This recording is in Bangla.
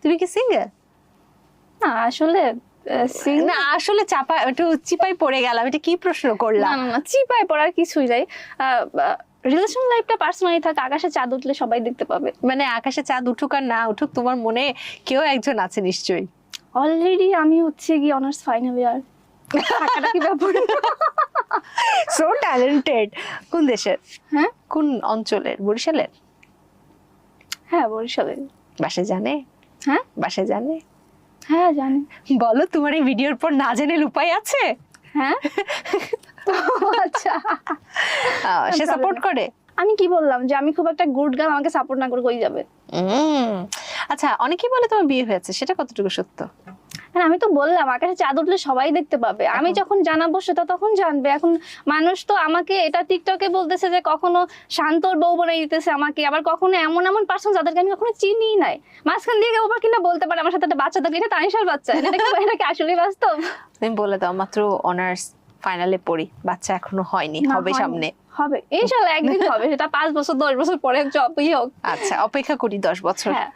তুমি কি সিঙ্গেল না আসলে না আসলে চাপা একটু চিপাই পড়ে গেলাম। এটা কি প্রশ্ন করলাম? না চিপায় পড়ার কিছুই যাই রিলেশন লাইফটা পার্সোনালি থাকে আকাশে চাঁদ উঠলে সবাই দেখতে পাবে। মানে আকাশে চাঁদ উঠুক আর না উঠুক তোমার মনে কেউ একজন আছে নিশ্চয়ই? অলরেডি আমি হচ্ছে কি অনার্স ফাইনাল ইয়ার টাকাটা কি ব্যাপার? সো ট্যালেন্টেড কোন দেশের? হ্যাঁ? কোন অঞ্চলের? বরিশালের? হ্যাঁ বরিশালে বাসে জানে? হ্যাঁ? বাসে জানে? হ্যাঁ জানে। বলো তোমার এই ভিডিওর পর না জেনে উপায় আছে? হ্যাঁ। আচ্ছা। সে সাপোর্ট করে? আমি কি বললাম যে আমি খুব একটা গুড গার্ল আমাকে সাপোর্ট না করে কই যাবে? আচ্ছা অনেকেই বলে তোমার বিয়ে হয়েছে সেটা কতটুকু সত্য? হ্যাঁ আমি তো বললাম আকাশে চাঁদ উঠলে সবাই দেখতে পাবে। আমি যখন জানাব সেটা তখন জানবে। এখন মানুষ তো আমাকে এটা টিকটকে বলতেছে যে কখনো শান্তর বউ বানাই দিতেছে আমাকে আবার কখনো এমন এমন পার্সন যাদেরকে আমি কখনো চিনি নাই। মাঝখান দিয়ে কেউ কিনা বলতে পারে আমার সাথে একটা বাচ্চা থাকলে। এটা তানিশার বাচ্চা এটা কি আসলে বাস্তব? তুমি বলে দাও মাত্র অনার্স ফাইনালে পড়ি বাচ্চা এখনও হয়নি হবে সামনে। হবে। ইনশাল্লাহ একদিন হবে সেটা পাঁচ বছর দশ বছর পরে জবই হোক। আচ্ছা অপেক্ষা করি দশ বছর। হ্যাঁ।